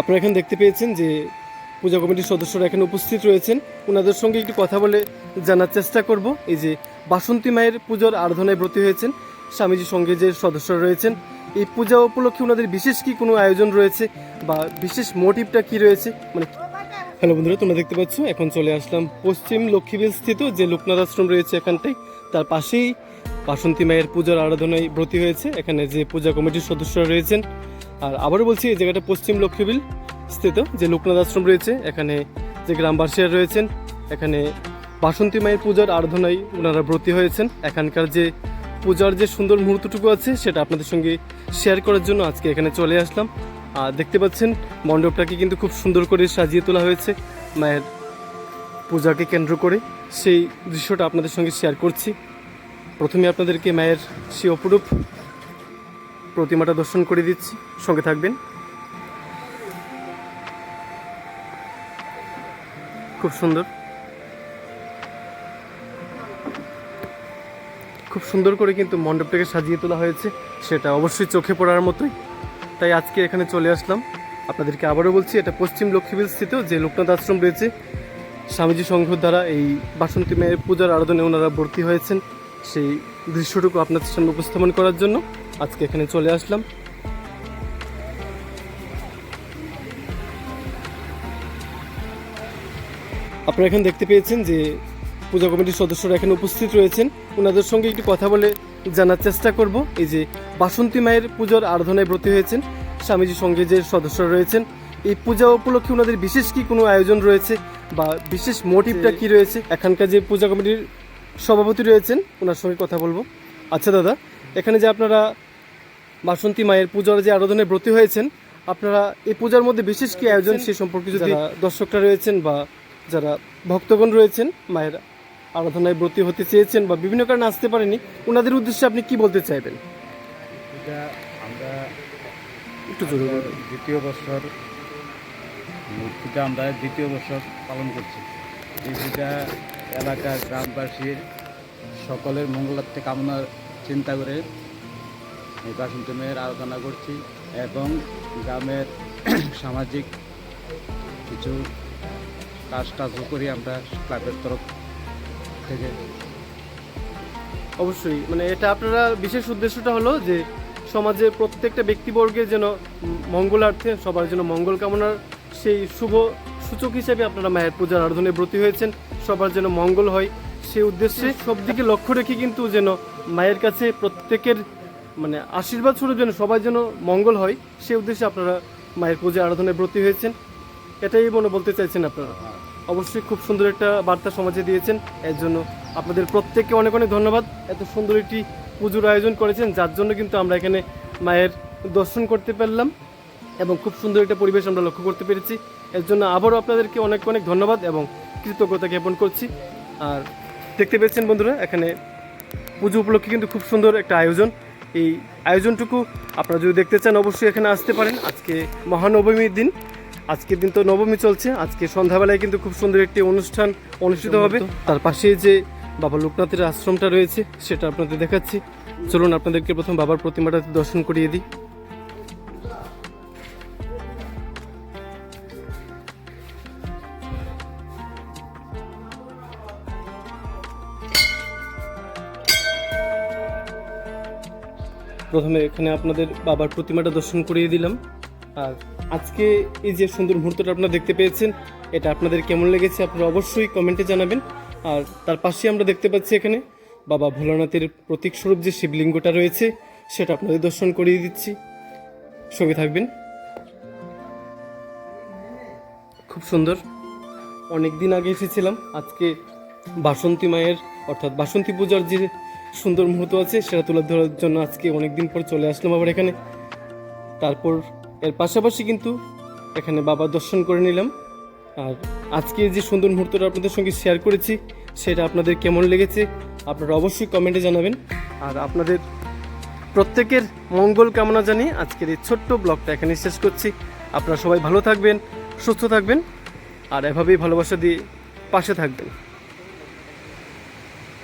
আপনারা এখানে দেখতে পেয়েছেন যে পূজা কমিটির সদস্যরা এখানে উপস্থিত রয়েছেন। ওনাদের সঙ্গে একটু কথা বলে জানার চেষ্টা করব। এই যে বাসন্তী মায়ের পুজোর আরাধনায় ব্রতী হয়েছেন স্বামীজির সঙ্গে যে সদস্যরা রয়েছেন, এই পূজা উপলক্ষে ওনাদের বিশেষ কি কোনো আয়োজন রয়েছে বা বিশেষ মোটিভটা কি রয়েছে? মানে হ্যালো বন্ধুরা, তোমরা দেখতে পাচ্ছ, এখন চলে আসলাম পশ্চিম লক্ষ্মীবিল স্থিত যে লোকনাথ আশ্রম রয়েছে এখানটায়। তার পাশেই বাসন্তী মায়ের পূজার আরাধনায় ব্রতী হয়েছে। এখানে যে পূজা কমিটির সদস্যরা রয়েছেন আর আবারও বলছি, এই জায়গাটা পশ্চিম লক্ষ্মীবিল স্থিত, যে লোকনাথ আশ্রম রয়েছে, এখানে যে গ্রামবাসীরা রয়েছেন, এখানে বাসন্তী মায়ের পূজার আরাধনায় ওনারা ব্রতী হয়েছেন। এখানকার যে পূজার যে সুন্দর মুহূর্তটুকু আছে, সেটা আপনাদের সঙ্গে শেয়ার করার জন্য আজকে এখানে চলে আসলাম। আর দেখতে পাচ্ছেন, মণ্ডপটাকে কিন্তু খুব সুন্দর করে সাজিয়ে তোলা হয়েছে, মায়ের পূজাকে কেন্দ্র করে। সেই দৃশ্যটা আপনাদের সঙ্গে শেয়ার করছি। প্রথমে আপনাদেরকে মায়ের সেই অপরূপ প্রতিমাটা দর্শন করে দিচ্ছি। সঙ্গে থাকবেন। খুব সুন্দর। খুব সুন্দর করে কিন্তু মণ্ডপটাকে সাজিয়ে তোলা হয়েছে। সেটা অবশ্যই চোখে পড়ার মতোই। তাই আজকে এখানে চলে আসলাম। আপনাদেরকে আবারও বলছি, এটা পশ্চিম লক্ষ্মীবিল স্থিত যে লোকনাথ আশ্রম রয়েছে, স্বামীজি সংঘ দ্বারা এই বাসন্তী মেয়ের পূজার আরাধনে ওনারা ভর্তি হয়েছেন। সেই দৃশ্যটুকু আপনাদের সামনে উপস্থাপন করার জন্য। আজকে এখানে চলে আসলাম। আপনারা এখানে দেখতে পেয়েছেন যে পূজা কমিটির সদস্যরা এখানে উপস্থিত রয়েছেন। ওনাদের সঙ্গে একটু কথা বলে জানার চেষ্টা করব। এই যে বাসন্তী মায়ের পূজার আরাধনায় ব্রতী হয়েছেন স্বামীজির সঙ্গে যে সদস্যরা রয়েছেন, এই পূজা উপলক্ষে ওনাদের বিশেষ কি কোনো আয়োজন রয়েছে বা বিশেষ মোটিভটা কি রয়েছে? এখানকার যে পূজা কমিটির সভাপতি রয়েছেন, ওনার সঙ্গে কথা বলব। আচ্ছা দাদা, এখানে যে আপনারা বাসন্তী মায়ের পূজার যে আরাধনায় ব্রতী হয়েছেন আপনারা এই পূজার মধ্যে বিশেষ কি আয়োজন সে সম্পর্কে যদি দর্শকরা রয়েছেন বা যারা ভক্তগণ রয়েছেন মায়ের আরাধনায় ব্রতী হতে চেয়েছেন বা বিভিন্ন কারণে আসতে পারেনি ওনাদের উদ্দেশ্যে আপনি কি বলতে চাইবেন? এটা আমরা একটু জোরে দ্বিতীয় বছর মূর্তিটা আমরা দ্বিতীয় বছর পালন করছি। এই পূজা এলাকার গ্রামবাসীর সকলের মঙ্গলার্থে কামনার চিন্তা করে এই বাসন্তী মেয়ের আরাধনা করছি এবং গ্রামের সামাজিক কিছু কাজ টাজও করি আমরা ক্লাবের তরফ থেকে। অবশ্যই মানে এটা আপনারা বিশেষ উদ্দেশ্যটা হলো যে সমাজের প্রত্যেকটা ব্যক্তিবর্গের যেন মঙ্গলার্থে, সবার যেন মঙ্গল কামনার সেই শুভ সূচক হিসেবে আপনারা মায়ের পূজার আরাধনায় ব্রতী হয়েছেন, সবার যেন মঙ্গল হয়। সেই উদ্দেশ্যে সব দিকে লক্ষ্য রেখে কিন্তু যেন মায়ের কাছে প্রত্যেকের মানে আশীর্বাদ স্বরূপ যেন সবাই যেন মঙ্গল হয় সেই উদ্দেশ্যে আপনারা মায়ের পূজা আরাধনায় ব্রতী হয়েছেন। এটাই মনে বলতে চাইছেন আপনারা। অবশ্যই খুব সুন্দর একটা বার্তা সমাজে দিয়েছেন। এর জন্য আপনাদের প্রত্যেককে অনেক অনেক ধন্যবাদ। এত সুন্দর একটি পুজোর আয়োজন করেছেন, যার জন্য কিন্তু আমরা এখানে মায়ের দর্শন করতে পারলাম এবং খুব সুন্দর একটা পরিবেশ আমরা লক্ষ্য করতে পেরেছি। এর জন্য আবারও আপনাদেরকে অনেক অনেক ধন্যবাদ এবং কৃতজ্ঞতা জ্ঞাপন করছি। আর দেখতে পেয়েছেন বন্ধুরা, এখানে পুজো উপলক্ষে কিন্তু খুব সুন্দর একটা আয়োজন। এই আয়োজনটুকু আপনারা যদি দেখতে চান অবশ্যই এখানে আসতে পারেন। আজকে মহানবমীর দিন। আজকের দিন তো নবমী চলছে। আজকে সন্ধ্যাবেলায় কিন্তু খুব সুন্দর একটি অনুষ্ঠান অনুষ্ঠিত হবে। তার পাশে যে বাবা লোকনাথের আশ্রমটা রয়েছে সেটা আপনাদের দেখাচ্ছি। চলুন আপনাদেরকে প্রথম বাবার প্রতিমাটা দর্শন করিয়ে দিই। প্রথমে এখানে আপনাদের বাবার প্রতিমাটা দর্শন করিয়ে দিলাম। আর আজকে এই যে সুন্দর মুহূর্তটা আপনারা দেখতে পেয়েছেন, এটা আপনাদের কেমন লেগেছে আপনারা অবশ্যই কমেন্টে জানাবেন। আর তার পাশে আমরা দেখতে পাচ্ছি এখানে বাবা ভোলানাথের প্রতীক স্বরূপ যে শিবলিঙ্গটা রয়েছে, সেটা আপনাদের দর্শন করিয়ে দিচ্ছি। সঙ্গে থাকবেন। খুব সুন্দর। অনেক দিন আগে এসেছিলাম। আজকে বাসন্তী মায়ের, অর্থাৎ বাসন্তী পূজার যে সুন্দর মুহূর্ত আছে, সেটা তুলে ধরার জন্য আজকে অনেক দিন পর চলে আসলাম আবার এখানে। তারপর এর পাশাপাশি কিন্তু এখানে বাবা দর্শন করে নিলাম। আর আজকে যে সুন্দর মুহূর্তটা আপনাদের সঙ্গে শেয়ার করেছি, সেটা আপনাদের কেমন লেগেছে, আপনারা অবশ্যই কমেন্টে জানাবেন। আর আপনাদের প্রত্যেকের মঙ্গল কামনা জানিয়ে আজকের এই ছোট্ট ব্লগটা এখানে শেষ করছি। আপনারা সবাই ভালো থাকবেন, সুস্থ থাকবেন, আর এভাবেই ভালোবাসা দিয়ে পাশে থাকবেন।